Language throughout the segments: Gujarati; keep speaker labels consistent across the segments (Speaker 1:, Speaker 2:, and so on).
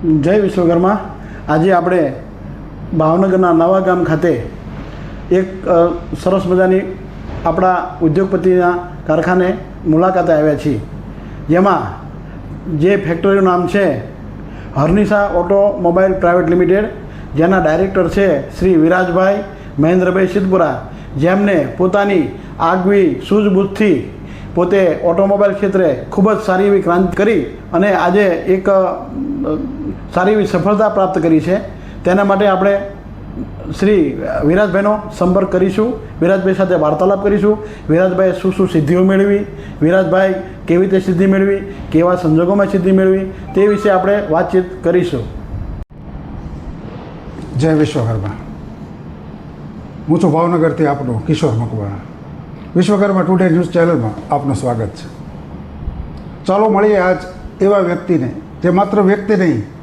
Speaker 1: જય વિશ્વકર્મા. આજે આપણે ભાવનગરના નવા ગામ ખાતે એક સરસ મજાની આપણા ઉદ્યોગપતિના કારખાને મુલાકાતે આવ્યા છીએ. જેમાં જે ફેક્ટરીનું નામ છે હર્નિશા ઓટોમોબાઈલ પ્રાઇવેટ લિમિટેડ, જેના ડાયરેક્ટર છે શ્રી વિરાજભાઈ મહેન્દ્રભાઈ સિદ્ધપુરા, જેમને પોતાની આગવી સૂઝબૂઝથી પોતે ઓટોમોબાઈલ ક્ષેત્રે ખૂબ જ સારી એવી ક્રાંતિ કરી અને આજે એક સારી એવી સફળતા પ્રાપ્ત કરી છે. તેના માટે આપણે શ્રી વિરાજભાઈનો સંપર્ક કરીશું. વિરાજભાઈ સાથે વાર્તાલાપ કરીશું. વિરાજભાઈએ શું શું સિદ્ધિઓ મેળવી? વિરાજભાઈ કેવી રીતે સિદ્ધિ મેળવી? કેવા સંજોગોમાં સિદ્ધિ મેળવી? તે વિશે આપણે વાતચીત કરીશું.
Speaker 2: જય વિશ્વકર્મા. હું છું ભાવનગરથી આપનો કિશોર મકવાણા. વિશ્વકર્મા ટુડે ન્યૂઝ ચેનલમાં આપનું સ્વાગત છે. ચાલો મળીએ આજ એવા વ્યક્તિને જે માત્ર વ્યક્તિ નહીં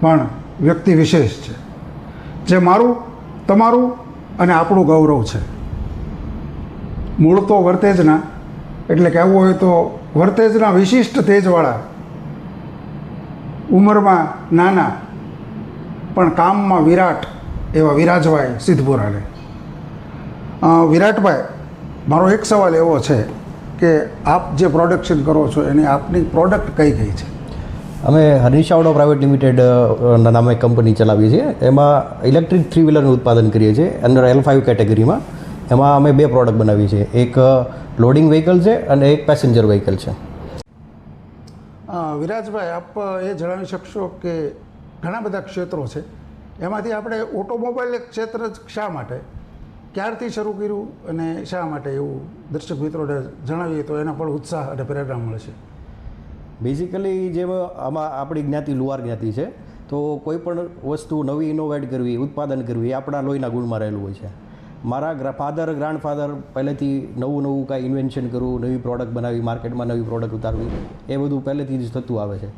Speaker 2: પણ વ્યક્તિ વિશેષ છે. જે મારું, તમારું અને આપણું ગૌરવ છે. મૂળ તો વર્તેજના, એટલે કહેવું હોય તો વર્તેજના વિશિષ્ટ તેજવાળા. ઉંમરમાં નાના, પણ કામમાં વિરાટ એવા વિરાજભાઈ સિદ્ધપુરાને. વિરાટભાઈ, મારો એક સવાલ એવો છે કે આપ જે પ્રોડક્શન કરો છો, એની આપની પ્રોડક્ટ કઈ કઈ છે?
Speaker 3: અમે હરીશ પ્રાઇવેટ લિમિટેડ નામે કંપની ચલાવીએ છીએ. એમાં ઇલેક્ટ્રિક થ્રી વ્હીલરનું ઉત્પાદન કરીએ છીએ અંડર એલ ફાઇવ કેટેગરીમાં. એમાં અમે બે પ્રોડક્ટ બનાવીએ છીએ. એક લોડિંગ વ્હીકલ છે અને એક પેસેન્જર વ્હીકલ છે.
Speaker 2: વિરાજભાઈ, આપ એ જણાવી શકશો કે ઘણા બધા ક્ષેત્રો છે. એમાંથી આપણે ઓટોમોબાઈલ ક્ષેત્ર શા માટે? ક્યારથી શરૂ કર્યું અને શા માટે એવું? દર્શક મિત્રોને જણાવીએ તો એના પણ ઉત્સાહ અને પ્રેરણા મળશે
Speaker 3: બેઝિકલી જે આમાં આપણી જ્ઞાતિ લુવાર જ્ઞાતિ છે, તો કોઈ પણ વસ્તુ નવી ઇનોવેટ કરવી, ઉત્પાદન કરવી, એ આપણા લોહીના ગુણમાં રહેલું હોય છે. મારા ફાધર ગ્રાન્ડ ફાધર પહેલેથી નવું નવું કાંઈ ઇન્વેન્શન કરવું, નવી પ્રોડક્ટ બનાવી માર્કેટમાં નવી પ્રોડક્ટ ઉતારવી, એ બધું પહેલેથી જ થતું આવે છે.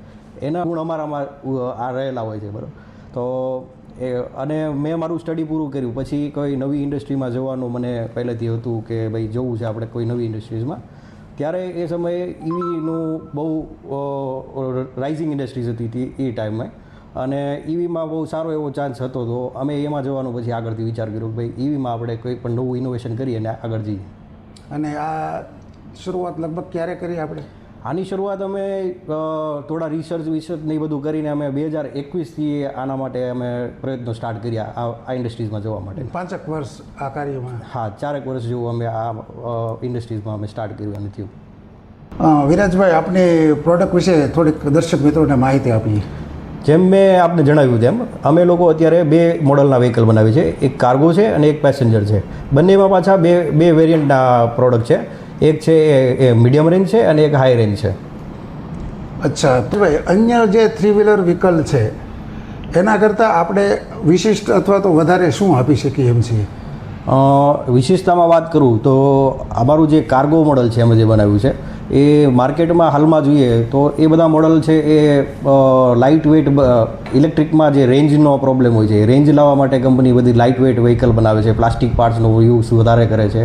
Speaker 3: એના ગુણ અમારામાં આ રહેલા હોય છે, બરાબર? તો એ, અને મેં મારું સ્ટડી પૂરું કર્યું. પછી કોઈ નવી ઇન્ડસ્ટ્રીમાં જવાનું મને પહેલેથી હતું કે, ભાઈ, જવું છે આપણે કોઈ નવી ઇન્ડસ્ટ્રીઝમાં ત્યારે એ સમયે ઈવીનું બહુ રાઇઝિંગ ઇન્ડસ્ટ્રીઝ હતી એ ટાઈમે અને ઈવીમાં બહુ સારો એવો ચાન્સ હતો તો અમે એમાં જવાનું પછી આગળથી વિચાર કર્યો કે ભાઈ ઈવીમાં આપણે કંઈ પણ નવું ઇનોવેશન કરીએ અને આગળ જઈએ.
Speaker 2: અને આ શરૂઆત લગભગ ક્યારે કરી આપણે?
Speaker 3: આની શરૂઆત અમે થોડા રિસર્ચ વિસર્ચ ને એ બધું કરીને અમે બે હજાર એકવીસથી આના માટે અમે પ્રયત્નો સ્ટાર્ટ કર્યા આ આ ઇન્ડસ્ટ્રીઝમાં જવા માટે.
Speaker 2: પાંચેક વર્ષ આ કાર્યમાં?
Speaker 3: હા ચારેક વર્ષ જેવું અમે આ ઇન્ડસ્ટ્રીઝમાં અમે સ્ટાર્ટ કર્યું અને થયું.
Speaker 2: વિરાજભાઈ આપની પ્રોડક્ટ વિશે થોડીક દર્શક મિત્રોને માહિતી આપીએ
Speaker 3: જેમ મેં આપને જણાવ્યું તેમ અમે લોકો અત્યારે બે મોડલના વ્હીકલ બનાવીએ છીએ. એક કાર્ગો છે અને એક પેસેન્જર છે. બંનેમાં પાછા બે બે વેરિયન્ટના પ્રોડક્ટ છે. એક છે એ- મીડિયમ રેન્જ છે અને એક હાઈ રેન્જ છે.
Speaker 2: અચ્છા ભાઈ અન્ય જે થ્રી વ્હીલર વ્હીકલ છે એના કરતાં આપણે વિશિષ્ટ અથવા તો વધારે શું આપી શકીએ એમ છીએ?
Speaker 3: વિશિષ્ટતામાં વાત કરું તો અમારું જે કાર્ગો મોડલ છે અમે જે બનાવ્યું છે એ માર્કેટમાં હાલમાં જોઈએ તો એ બધા મોડલ છે એ લાઇટ વેઇટ ઇલેક્ટ્રિકમાં જે રેન્જનો પ્રોબ્લેમ હોય છે રેન્જ લાવવા માટે કંપની બધી લાઇટ વેઇટ વ્હીકલ બનાવે છે પ્લાસ્ટિક પાર્ટ્સનો યુઝ વધારે કરે છે.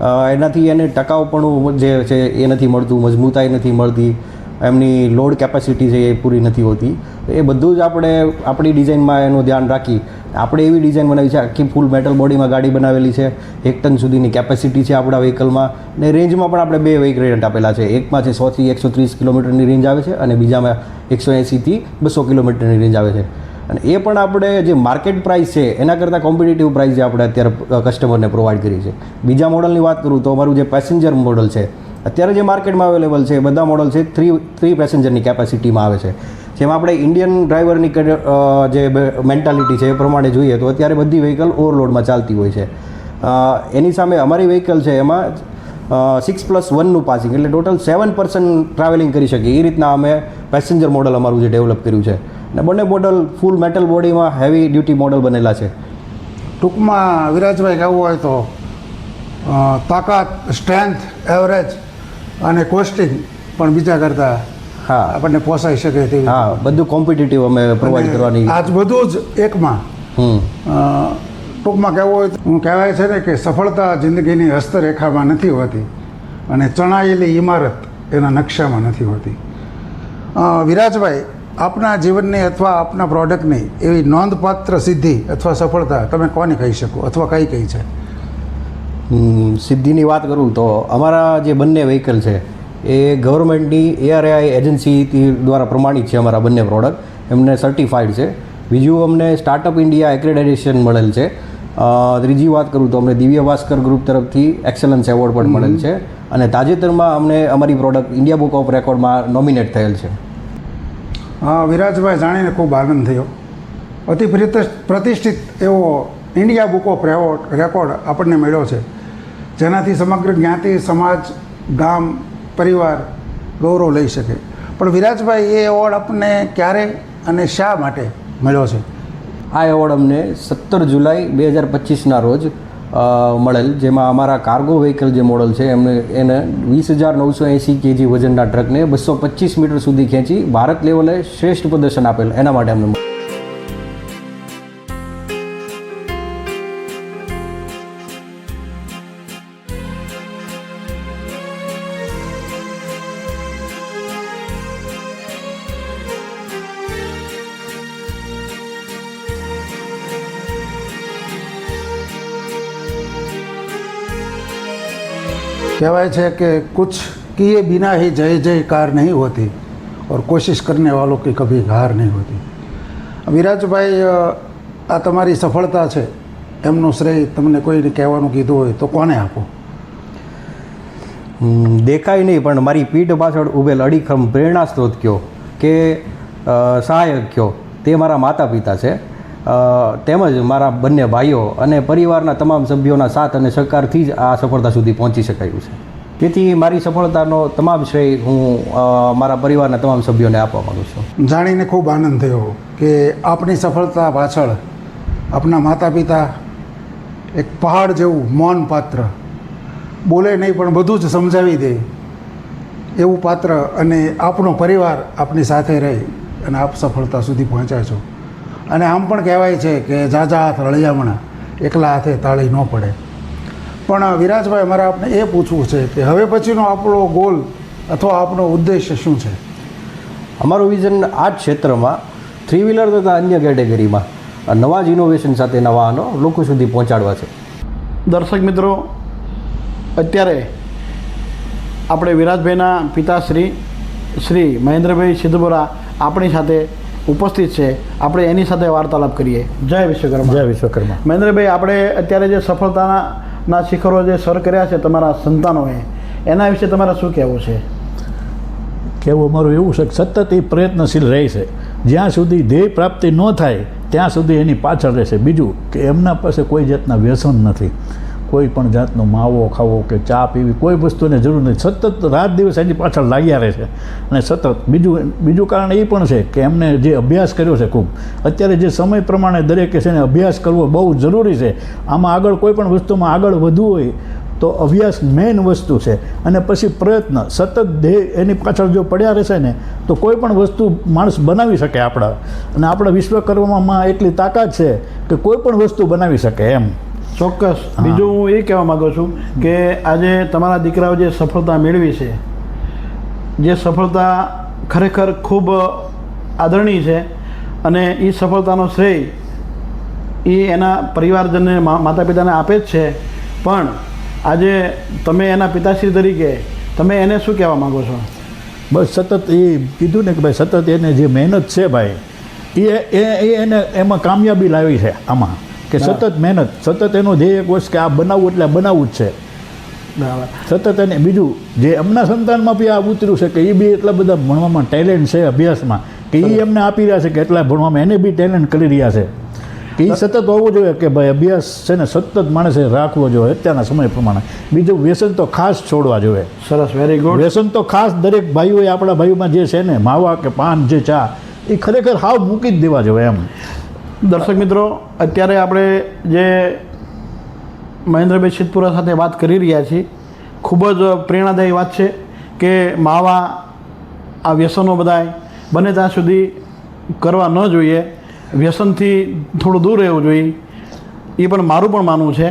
Speaker 3: એનાથી એને ટકાઉપણું જે છે, એ નથી મળતું, મજબૂતાઈ નથી મળતી, એમની લોડ કેપેસિટી છે એ પૂરી નથી હોતી. એ બધું જ આપણે, આપણી ડિઝાઇનમાં એનું ધ્યાન રાખી, આપણે એવી ડિઝાઇન બનાવી છે, આખી ફૂલ મેટલ બોડીમાં ગાડી બનાવેલી છે, એક ટન સુધીની કેપેસિટી છે આપણા વ્હીકલમાં, ને રેન્જમાં પણ આપણે બે વેરિયન્ટ આપેલા છે, એકમાં છે સોથી એકસો ત્રીસ કિલોમીટરની રેન્જ આવે છે, અને બીજામાં એકસો એંસીથી બસો કિલોમીટરની રેન્જ આવે છે. અને એ પણ આપણે જે માર્કેટ પ્રાઇસ છે, એના કરતાં કોમ્પિટિટિવ પ્રાઇસ જે આપણે અત્યારે કસ્ટમરને પ્રોવાઈડ કરી છે. બીજા મોડલની વાત કરું તો અમારું જે પેસેન્જર મોડલ છે, અત્યારે જે માર્કેટમાં અવેલેબલ છે, એ બધા મોડલ છે થ્રી થ્રી પેસેન્જરની કેપેસિટીમાં આવે છે. જેમાં આપણે ઇન્ડિયન ડ્રાઈવરની જે મેન્ટાલિટી છે, એ પ્રમાણે જોઈએ તો અત્યારે બધી વ્હીકલ ઓવરલોડમાં ચાલતી હોય છે. એની સામે અમારી વ્હીકલ છે, એમાં સિક્સ પ્લસ વનનું પાસિંગ એટલે ટોટલ સેવન પર્સન ટ્રાવેલિંગ કરી શકીએ. એ રીતના અમે પેસેન્જર મોડલ અમારું જે ડેવલપ કર્યું છે. અને બંને મોડલ ફૂલ મેટલ બોડીમાં હેવી ડ્યુટી મોડલ બનેલા છે.
Speaker 2: ટૂંકમાં વિરાજભાઈ કહેવું હોય તો તાકાત સ્ટ્રેન્થ એવરેજ અને કોસ્ટિંગ પણ બીજા કરતાં
Speaker 3: હા.
Speaker 2: આપણને પોસાઈ શકે તેવી
Speaker 3: હા બધું કોમ્પિટિટિવ અમે પ્રોવાઈડ કરવાની.
Speaker 2: આજ બધું જ એકમાં. ટૂંકમાં કહેવું હોય તો હું કહેવાય છે ને કે સફળતા જિંદગીની હસ્તરેખામાં નથી હોતી અને ચણાયેલી ઇમારત એના નકશામાં નથી હોતી. વિરાજભાઈ આપના જીવનને અથવા આપના પ્રોડક્ટની એવી નોંધપાત્ર સિદ્ધિ અથવા સફળતા તમે કોને કહી શકો અથવા કઈ કઈ છે?
Speaker 3: સિદ્ધિની વાત કરું તો અમારા જે બંને વ્હીકલ છે એ ગવર્મેન્ટની એઆરઆઈ એજન્સી દ્વારા પ્રમાણિત છે અમારા બંને પ્રોડક્ટ એમને સર્ટિફાઈડ છે. બીજું અમને સ્ટાર્ટઅપ ઇન્ડિયા એક્રેડિટેશન મળેલ છે. ત્રીજી વાત કરું તો અમને દિવ્ય ભાસ્કર ગ્રુપ તરફથી એક્સલન્સ એવોર્ડ પણ મળેલ છે. અને તાજેતરમાં અમને અમારી પ્રોડક્ટ ઇન્ડિયા બુક ઓફ રેકોર્ડમાં નોમિનેટ થયેલ છે.
Speaker 2: વિરાજભાઈ જાણીને ખૂબ આનંદ થયો. અતિ પ્રિત- પ્રતિષ્ઠિત એવો ઇન્ડિયા બુક ઓફ રેકોર્ડ આપણને મળ્યો છે. જેનાથી સમગ્ર જ્ઞાતિ, સમાજ, ગામ, પરિવાર ગૌરવ લઈ શકે. પણ વિરાજભાઈ, એ એવોર્ડ આપણને ક્યારે અને શા માટે મળ્યો છે?
Speaker 3: આ એવોર્ડ અમને સત્તર જુલાઈ બે હજાર પચીસના રોજ મળેલ, જેમાં અમારા કાર્ગો વ્હીકલ જે મોડલ છે, એમને, એને વીસ હજાર નવસો એંસી કેજી વજનના ટ્રકને બસો પચીસ મીટર સુધી ખેંચી ભારત લેવલે શ્રેષ્ઠ પ્રદર્શન આપેલ. એના માટે અમને
Speaker 2: કહેવાય છે કે કુછ કીએ બિના હી જય જયકાર નહીં હોતી ઓર કોશિશ કરને વાલો કે કભી હાર નહીં હોતી. વિરાજભાઈ આ તમારી સફળતા છે, એમનો શ્રેય તમને કોઈને કહેવાનું કીધું હોય તો કોને આપો?
Speaker 3: દેખાય નહીં, પણ મારી પીઠ પાછળ ઉભેલ અડીખમ પ્રેરણા સ્ત્રોત કયો કે સહાયક કયો તે મારા માતા પિતા છે. તેમજ મારા બંને ભાઈઓ અને પરિવારના તમામ સભ્યોના સાથ અને સહકારથી જ આ સફળતા સુધી પહોંચી શકાયું છે. તેથી મારી સફળતાનો તમામ શ્રેય હું મારા પરિવારના તમામ સભ્યોને આપવા માગું છું.
Speaker 2: જાણીને ખૂબ આનંદ થયો કે આપની સફળતા પાછળ આપના માતા પિતા એક પહાડ જેવું મૌન પાત્ર બોલે નહીં પણ બધું જ સમજાવી દે એવું પાત્ર અને આપનો પરિવાર આપની સાથે રહી અને આપ સફળતા સુધી પહોંચ્યા છો. અને આમ પણ કહેવાય છે કે જાજા હાથ રળિયામણા એકલા હાથે તાળી ન પડે. પણ વિરાજભાઈ મારે આપને એ પૂછવું છે કે હવે પછીનો આપણો ગોલ અથવા આપણો ઉદ્દેશ્ય શું છે?
Speaker 3: અમારું વિઝન આ જ ક્ષેત્રમાં થ્રી વ્હીલર તથા અન્ય કેટેગરીમાં નવા જ ઇનોવેશન સાથેના વાહનો લોકો સુધી પહોંચાડવા છે.
Speaker 1: દર્શક મિત્રો અત્યારે આપણે વિરાજભાઈના પિતાશ્રી શ્રી મહેન્દ્રભાઈ સિદ્ધપુરા આપણી સાથે ઉપસ્થિત છે. આપણે એની સાથે વાર્તાલાપ કરીએ. જય વિશ્વકર્મા.
Speaker 4: જય વિશ્વકર્મા.
Speaker 1: મહેન્દ્રભાઈ આપણે અત્યારે જે સફળતાના ના શિખરો જે સર કર્યા છે તમારા સંતાનોએ એના વિશે તમારે શું કહેવું છે?
Speaker 4: કહેવું અમારું એવું છે કે સતત એ પ્રયત્નશીલ રહે છે. જ્યાં સુધી ધ્યેય પ્રાપ્તિ ન થાય ત્યાં સુધી એની પાછળ રહેશે. બીજું કે એમના પાસે કોઈ જાતના વ્યસન નથી. કોઈ પણ જાતનો માવો ખાવો કે ચા પીવી, કોઈ વસ્તુને જરૂર નથી. સતત રાત દિવસ એની પાછળ લાગ્યા રહે છે. અને સતત બીજું બીજું કારણ એ પણ છે કે એમને જે અભ્યાસ કર્યો છે ખૂબ. અત્યારે જે સમય પ્રમાણે દરેકે છે ને અભ્યાસ કરવો બહુ જરૂરી છે. આમાં આગળ કોઈ પણ વસ્તુમાં આગળ વધવું હોય તો અભ્યાસ મેઇન વસ્તુ છે. અને પછી પ્રયત્ન, સતત ધ્યેય એની પાછળ જો પડ્યા રહેશે ને, તો કોઈ પણ વસ્તુ માણસ બનાવી શકે આપણા. અને આપણા વિશ્વકર્મામાં એટલી તાકાત છે કે કોઈ પણ વસ્તુ બનાવી શકે એમ.
Speaker 1: ચોક્કસ. બીજું હું એ કહેવા માગું છું કે આજે તમારા દીકરાઓ જે સફળતા મેળવી છે, જે સફળતા ખરેખર ખૂબ આદરણીય છે અને એ સફળતાનો શ્રેય એ એના પરિવારજનને માતા પિતાને આપે જ છે. પણ આજે તમે એના પિતાશ્રી તરીકે તમે એને શું કહેવા માગો છો?
Speaker 4: બસ સતત એ કીધું ને કે ભાઈ સતત એને જે મહેનત છે ભાઈ એ એને એમાં કામયાબી લાવી છે આમાં. કે સતત મહેનત સતત એનો ધ્યેય એક વર્ષ કે આ બનાવવું એટલે બનાવવું જ છે. સતત એને બીજું જે એમના સંતાનમાં બી આ ઉતર્યું છે કે એ બી એટલા બધા ભણવામાં ટેલેન્ટ છે અભ્યાસમાં કે એ એમને આપી રહ્યા છે કે એટલા ભણવામાં એને બી ટેલેન્ટ કરી રહ્યા છે. કે એ સતત હોવું જોઈએ કે ભાઈ અભ્યાસ છે ને સતત માણસે રાખવો જોઈએ અત્યારના સમય પ્રમાણે. બીજું વ્યસન તો ખાસ છોડવા જોઈએ.
Speaker 1: સરસ વેરી ગુડ
Speaker 4: વ્યસન તો ખાસ દરેક ભાઈઓએ આપણા ભાઈઓમાં જે છે ને માવા કે પાન જે ચા એ ખરેખર હાવ મૂકી જ દેવા જોઈએ એમ.
Speaker 1: દર્શક મિત્રો, અત્યારે આપણે જે મહેન્દ્રભાઈ સિદ્ધપુરા સાથે વાત કરી રહ્યા છીએ, ખૂબ જ પ્રેરણાદાયી વાત છે કે માવા આ વ્યસનો બધાય બને ત્યાં સુધી કરવા ન જોઈએ, વ્યસનથી થોડું દૂર રહેવું જોઈએ, એ પણ મારું પણ માનવું છે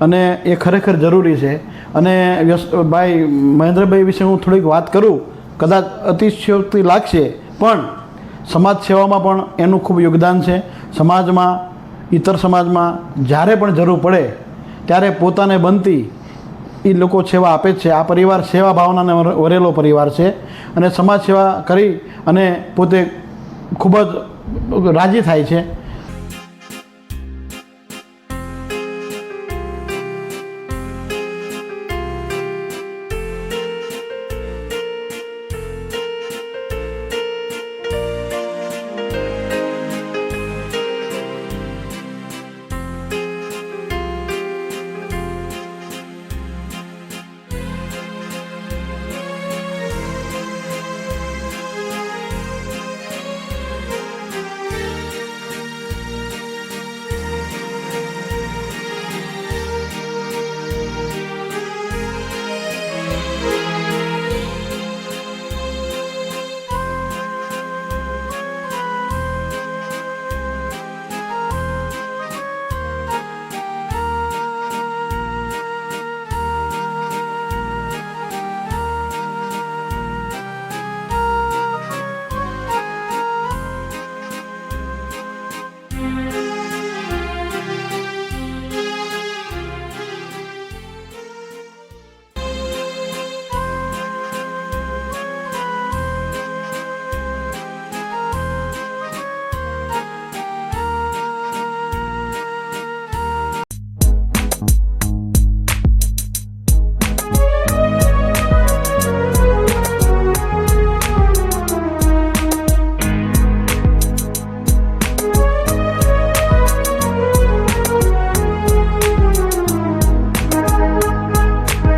Speaker 1: અને એ ખરેખર જરૂરી છે. અને ભાઈ, મહેન્દ્રભાઈ વિશે હું થોડીક વાત કરું, કદાચ અતિશયોક્તિ લાગશે, પણ સમાજ સેવામાં પણ એનું ખૂબ યોગદાન છે. સમાજમાં ઇતર સમાજમાં જ્યારે પણ જરૂર પડે, ત્યારે પોતાને બનતી એ લોકો સેવા આપે જ છે. આ પરિવાર સેવા ભાવનાને વરેલો પરિવાર છે અને સમાજ સેવા કરી અને પોતે ખૂબ જ રાજી થાય છે.